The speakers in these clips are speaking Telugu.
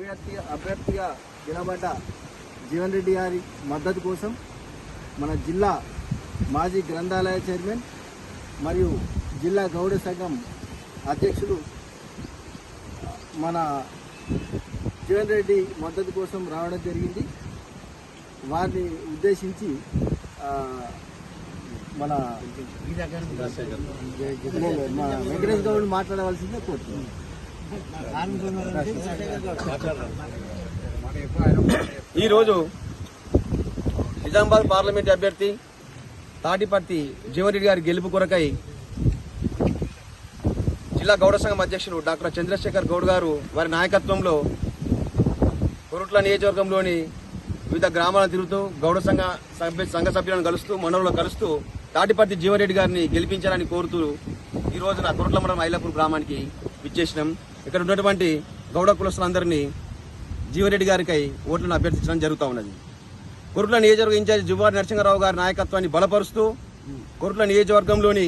అభ్యర్థి అభ్యర్థిగా నిలబడ్డ జీవన్ రెడ్డి గారి మద్దతు కోసం మన జిల్లా మాజీ గ్రంథాలయ చైర్మన్ మరియు జిల్లా గౌడ సంఘం అధ్యక్షులు మన జీవన్ రెడ్డి మద్దతు కోసం రావడం జరిగింది వారిని ఉద్దేశించి మన వెంకటేష్ గౌడ్ మాట్లాడవలసిందే కోరుతున్నాను ఈరోజు నిజామాబాద్ పార్లమెంట్ అభ్యర్థి తాటిపర్తి జీవన్రెడ్డి గారి గెలుపు కొరకై జిల్లా గౌడ సంఘం అధ్యక్షులు డాక్టర్ చంద్రశేఖర్ గౌడ్ గారు వారి నాయకత్వంలో కొరుట్ల నియోజకవర్గంలోని వివిధ గ్రామాలను తిరుగుతూ గౌడ సంఘ సభ్య సంఘ సభ్యులను కలుస్తూ మనవులను కలుస్తూ తాటిపర్తి జీవరెడ్డి గారిని గెలిపించాలని కోరుతూ ఈ రోజున కొరుట్ల మండలం ఐలాపూర్ గ్రామానికి విచ్చేసినాం. ఇక్కడ ఉన్నటువంటి గౌడ కులస్తులందరినీ జీవరెడ్డి గారికై ఓట్లను అభ్యర్థించడం జరుగుతూ ఉన్నది. కొరుట్ల నియోజకవర్గ ఇన్ఛార్జి జువారి నరసింహారావు గారి నాయకత్వాన్ని బలపరుస్తూ కొరుట్ల నియోజకవర్గంలోని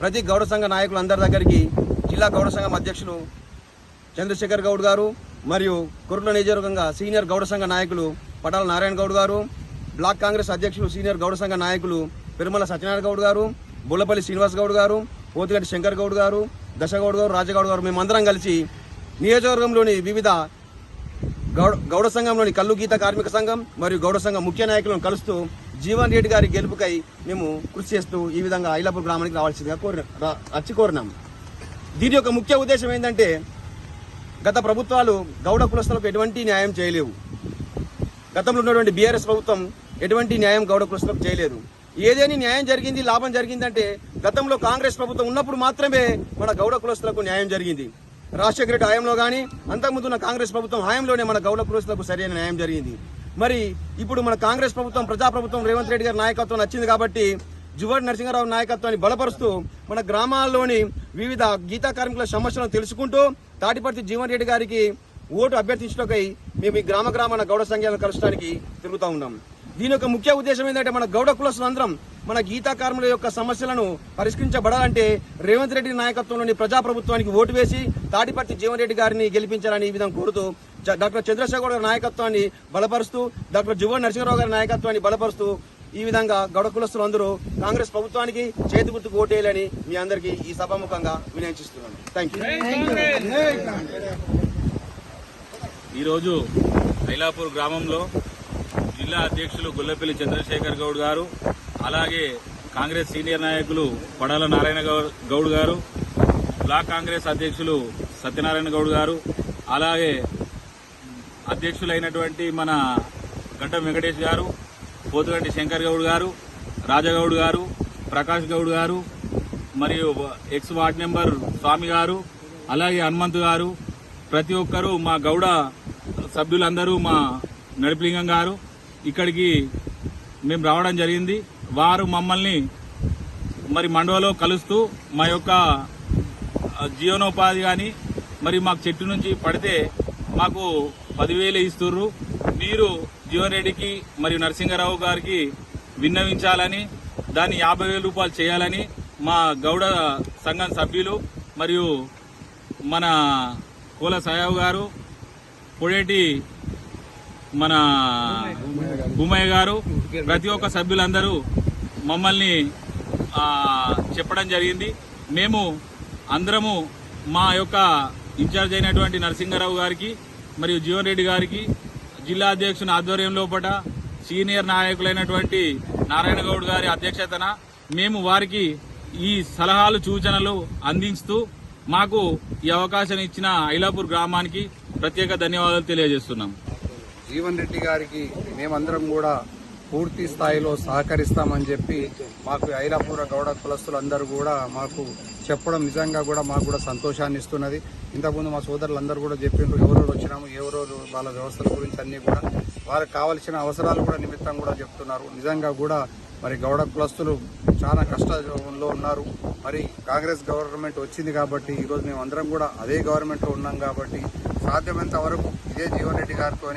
ప్రతి గౌడ సంఘ నాయకులందరి దగ్గరికి జిల్లా గౌడ సంఘం అధ్యక్షులు చంద్రశేఖర్ గౌడ్ గారు మరియు కొరుట్ల నియోజకవర్గంగా సీనియర్ గౌడ సంఘ నాయకులు పటాల నారాయణ గౌడ్ గారు బ్లాక్ కాంగ్రెస్ అధ్యక్షులు సీనియర్ గౌడ సంఘ నాయకులు పెరుమల సత్యనారాయణ గౌడ్ గారు బుల్లపల్లి శ్రీనివాస్ గౌడ్ గారు పోతిగడ్డి శంకర్ గౌడ్ గారు దశగౌడ్ గారు రాజగౌడ్ గారు మేమందరం కలిసి నియోజకవర్గంలోని వివిధ గౌడ గౌడ సంఘంలోని కల్లు గీత కార్మిక సంఘం మరియు గౌడ సంఘం ముఖ్య నాయకులను కలుస్తూ జీవన్ రెడ్డి గారి గెలుపుకై మేము కృషి చేస్తూ ఈ విధంగా ఐలాపూర్ గ్రామానికి రావాల్సిందిగా కోరిన వచ్చి కోరినాము దీని యొక్క ముఖ్య ఉద్దేశం ఏంటంటే గత ప్రభుత్వాలు గౌడ కులస్తులకు ఎటువంటి న్యాయం చేయలేవు. గతంలో ఉన్నటువంటి బీఆర్ఎస్ ప్రభుత్వం ఎటువంటి న్యాయం గౌడ కులస్తులకు చేయలేదు. ఏదేని న్యాయం జరిగింది లాభం జరిగిందంటే గతంలో కాంగ్రెస్ ప్రభుత్వం ఉన్నప్పుడు మాత్రమే మన గౌడ కులస్తులకు న్యాయం జరిగింది. రాజశేఖర రెడ్డి హయాంలో కానీ అంతకుముందు ఉన్న కాంగ్రెస్ ప్రభుత్వం హయాంలోనే మన గౌడ కులస్తులకు సరైన న్యాయం జరిగింది. మరి ఇప్పుడు మన కాంగ్రెస్ ప్రభుత్వం ప్రజాప్రభుత్వం రేవంత్ రెడ్డి గారి నాయకత్వం నచ్చింది కాబట్టి జువర్ నరసింహారావు నాయకత్వాన్ని బలపరుస్తూ మన గ్రామాల్లోని వివిధ గీతా కార్మికుల సమస్యలను తెలుసుకుంటూ తాటిపర్తి జీవన్ రెడ్డి గారికి ఓటు అభ్యర్థించడానికై మేము ఈ గ్రామ గ్రామాల గౌడ సంఘాలను కలచడానికి తిరుగుతూ ఉన్నాం. దీని యొక్క ముఖ్య ఉద్దేశం ఏంటంటే మన గౌడ కులస్తులందరం మన గీతా కార్మికుల యొక్క సమస్యలను పరిష్కరించబడాలంటే రేవంత్ రెడ్డి నాయకత్వంలోని ప్రజాప్రభుత్వానికి ఓటు వేసి తాటిపర్తి జీవన్ రెడ్డి గారిని గెలిపించాలని ఈ విధంగా కోరుతూ డాక్టర్ చంద్రశేఖర్ గారి నాయకత్వాన్ని బలపరుస్తూ డాక్టర్ జువన్ నరసింహరావు గారి నాయకత్వాన్ని బలపరుస్తూ ఈ విధంగా గౌడ కులస్తులు అందరూ కాంగ్రెస్ ప్రభుత్వానికి చేతి గుర్తుకు ఓటేయాలని మీ అందరికీ ఈ సభాముఖంగా వినయించిస్తున్నాను. థ్యాంక్ యూ ఈరోజు ఐలాపూర్ గ్రామంలో జిల్లా అధ్యక్షులు గుల్లపల్లి చంద్రశేఖర్ గౌడ్ గారు అలాగే కాంగ్రెస్ సీనియర్ నాయకులు పడాల నారాయణ గౌ- గౌడ్ గారు బ్లాక్ కాంగ్రెస్ అధ్యక్షులు సత్యనారాయణ గౌడ్ గారు అలాగే అధ్యక్షులైనటువంటి మన గడ్డం వెంకటేష్ గారు పోతుగంటి శంకర్ గౌడ్ గారు రాజగౌడ్ గారు ప్రకాష్ గౌడ్ గారు మరియు ఎక్స్ వార్డ్ నెంబర్ స్వామి గారు అలాగే హనుమంతు గారు ప్రతి ఒక్కరూ మా గౌడ సభ్యులందరూ మా నడిపిలింగం గారు. ఇక్కడికి మేము రావడం జరిగింది. వారు మమ్మల్ని మరి మండవలో కలుస్తూ మా యొక్క జీవనోపాధి కానీ మరి మాకు చెట్టు నుంచి పడితే మాకు పదివేలు ఇస్తుర్రు. మీరు జీవన్ రెడ్డికి మరియు నరసింహారావు గారికి విన్నవించాలని దాన్ని యాభై వేల రూపాయలు చేయాలని మా గౌడ సంఘం సభ్యులు మరియు మన కోల సాయావు గారు పొడేటి మన భూమయ్య గారు ప్రతి ఒక్క సభ్యులందరూ మమ్మల్ని చెప్పడం జరిగింది. మేము అందరము మా యొక్క ఇన్ఛార్జ్ అయినటువంటి నరసింహారావు గారికి మరియు జీవన్ రెడ్డి గారికి జిల్లా అధ్యక్షుని ఆధ్వర్యం లోపల సీనియర్ నాయకులైనటువంటి నారాయణ గౌడ్ గారి అధ్యక్షతన మేము వారికి ఈ సలహాలు సూచనలు అందిస్తూ మాకు ఈ అవకాశం ఇచ్చిన ఐలాపూర్ గ్రామానికి ప్రత్యేక ధన్యవాదాలు తెలియజేస్తున్నాం. జీవన్ రెడ్డి గారికి మేమందరం కూడా పూర్తి స్థాయిలో సహకరిస్తామని చెప్పి మాకు ఐరాపూర గౌడ కులస్తులందరూ కూడా మాకు చెప్పడం నిజంగా కూడా మాకు కూడా సంతోషాన్ని ఇస్తున్నది. ఇంతకుముందు మా సోదరులందరూ కూడా చెప్పిండ్రు ఎవరెవరు వచ్చినాము ఎవరెవరు వాళ్ళ వ్యవస్థల గురించి అన్నీ కూడా. వారికి కావలసిన అవసరాలు కూడా నిమిత్తం కూడా చెప్తున్నారు. నిజంగా కూడా మరి గౌడ కులస్తులు చాలా కష్టంలో ఉన్నారు. మరి కాంగ్రెస్ గవర్నమెంట్ వచ్చింది కాబట్టి ఈరోజు మేము అందరం కూడా అదే గవర్నమెంట్లో ఉన్నాం కాబట్టి సాధ్యమైనంత వరకు ఇదే జీవన్ రెడ్డి గారితో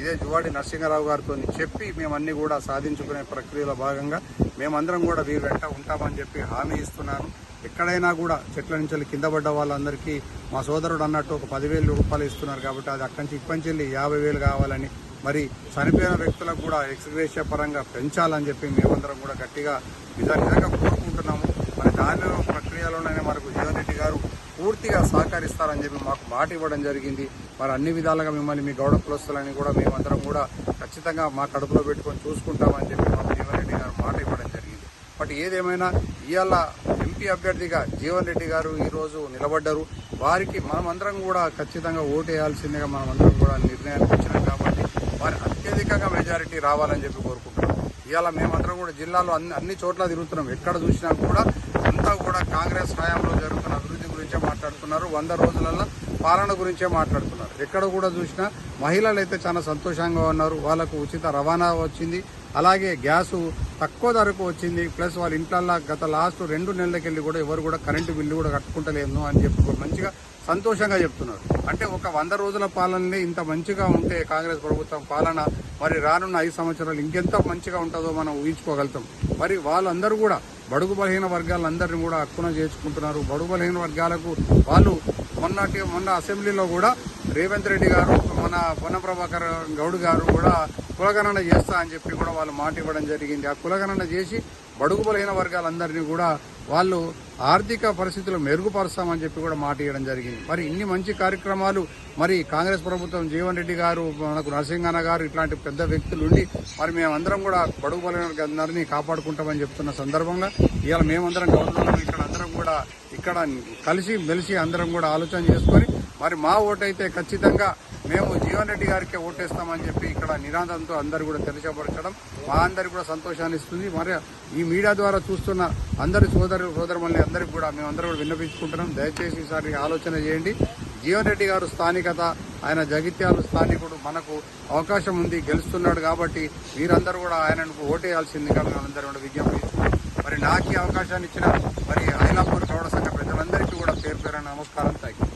ఇదే జువాడి నరసింహారావు గారితో చెప్పి మేమన్నీ కూడా సాధించుకునే ప్రక్రియలో భాగంగా మేమందరం కూడా వీరి వెంట ఉంటామని చెప్పి హామీ ఇస్తున్నాను. ఎక్కడైనా కూడా చెట్ల నుంచి వెళ్ళి కింద పడ్డ వాళ్ళందరికీ మా సోదరుడు అన్నట్టు ఒక పదివేలు రూపాయలు ఇస్తున్నారు కాబట్టి అది అక్కడి నుంచి ఇప్పటి నుంచి వెళ్ళి యాభై వేలు కావాలని మరి చనిపోయిన వ్యక్తులకు కూడా ఎక్స్గ్రేషియ పరంగా పెంచాలని చెప్పి మేమందరం కూడా గట్టిగా నిజంగా కోరుకుంటున్నాము. మరి దానిలో ప్రక్రియలోనే మనకు జీవన్ రెడ్డి గారు పూర్తిగా సహకరిస్తారని చెప్పి మాకు మాట ఇవ్వడం జరిగింది. మరి అన్ని విధాలుగా మిమ్మల్ని మీ గౌడ కులస్తులని కూడా మేమందరం కూడా ఖచ్చితంగా మా కడుపులో పెట్టుకొని చూసుకుంటామని చెప్పి మాకు జీవన్ రెడ్డి గారు మాట ఇవ్వడం జరిగింది. బట్ ఏదేమైనా ఇవాళ ఎంపీ అభ్యర్థిగా జీవన్ రెడ్డి గారు ఈరోజు నిలబడ్డారు. వారికి మనమందరం కూడా ఖచ్చితంగా ఓటు వేయాల్సిందిగా మనమందరం కూడా నిర్ణయానికి వచ్చినాం వారి అత్యధికంగా మెజారిటీ రావాలని చెప్పి కోరుకుంటున్నాం. ఇవాళ మేమందరం కూడా జిల్లాలో అన్ని అన్ని చోట్ల తిరుగుతున్నాం. ఎక్కడ చూసినా కూడా అంతా కూడా కాంగ్రెస్ హయాంలో జరుగుతున్న అభివృద్ధి గురించే మాట్లాడుతున్నారు. వంద రోజులలో పాలన గురించే మాట్లాడుతున్నారు. ఎక్కడ కూడా చూసినా మహిళలు అయితే చాలా సంతోషంగా ఉన్నారు. వాళ్ళకు ఉచిత రవాణా వచ్చింది. అలాగే గ్యాసు తక్కువ ధరకు వచ్చింది. ప్లస్ వాళ్ళ ఇంట్లల్లో గత లాస్ట్ రెండు నెలలకెళ్ళి కూడా ఎవరు కూడా కరెంటు బిల్లు కూడా కట్టుకుంటలేము అని చెప్పి మంచిగా సంతోషంగా చెప్తున్నారు. అంటే ఒక వంద రోజుల పాలననే ఇంత మంచిగా ఉంటే కాంగ్రెస్ ప్రభుత్వం పాలన మరి రానున్న ఐదు సంవత్సరాలు ఇంకెంత మంచిగా ఉంటుందో మనం ఊహించుకోగలుగుతాం. మరి వాళ్ళందరూ కూడా బడుగు బలహీన వర్గాలందరినీ కూడా హక్కున చేర్చుకుంటున్నారు. బడుగు బలహీన వర్గాలకు వాళ్ళు మొన్నటి మొన్న అసెంబ్లీలో కూడా రేవంత్ రెడ్డి గారు మన పొన్న ప్రభాకర్ గౌడ్ గారు కూడా కులగణన చేస్తా అని చెప్పి కూడా వాళ్ళు మాట ఇవ్వడం జరిగింది. ఆ కులగణన చేసి బడుగు బలహీన వర్గాలందరినీ కూడా వాళ్ళు ఆర్థిక పరిస్థితులు మెరుగుపరుస్తామని చెప్పి కూడా మాట ఇవ్వడం జరిగింది. మరి ఇన్ని మంచి కార్యక్రమాలు మరి కాంగ్రెస్ ప్రభుత్వం జీవన్ రెడ్డి గారు మనకు నరసింహన్న గారు ఇట్లాంటి పెద్ద వ్యక్తులు ఉండి మరి మేమందరం కూడా బడుగు బలహీన కాపాడుకుంటామని చెప్తున్న సందర్భంగా ఇవాళ మేమందరం గవర్నమెంట్ ఇక్కడ అందరం కూడా ఇక్కడ కలిసి మెలిసి అందరం కూడా ఆలోచన చేసుకొని మరి మా ఓటైతే ఖచ్చితంగా మేము జీవన్ రెడ్డి గారికి ఓటేస్తామని చెప్పి ఇక్కడ నినాదంతో అందరు కూడా తెలియపరచడం మా అందరికి కూడా సంతోషాన్ని ఇస్తుంది. మరి ఈ మీడియా ద్వారా చూస్తున్న అందరి సోదరు సోదరుమల్ని అందరికి కూడా మేమందరం కూడా విన్నపించుకుంటున్నాం. దయచేసి ఈసారి ఆలోచన చేయండి. జీవన్ రెడ్డి గారు స్థానికత ఆయన జగిత్యాలు స్థానికుడు మనకు అవకాశం ఉంది గెలుస్తున్నాడు కాబట్టి మీరందరూ కూడా ఆయనకు ఓటేయాల్సిందిగా మేమందరం కూడా విజ్ఞప్తి చేస్తున్నాం. మరి నాకు ఈ అవకాశాన్ని ఇచ్చిన మరి ఐలాపూర్ చౌడ సంఘ ప్రజలందరికీ కూడా పేరు పేరు నమస్కారం. థ్యాంక్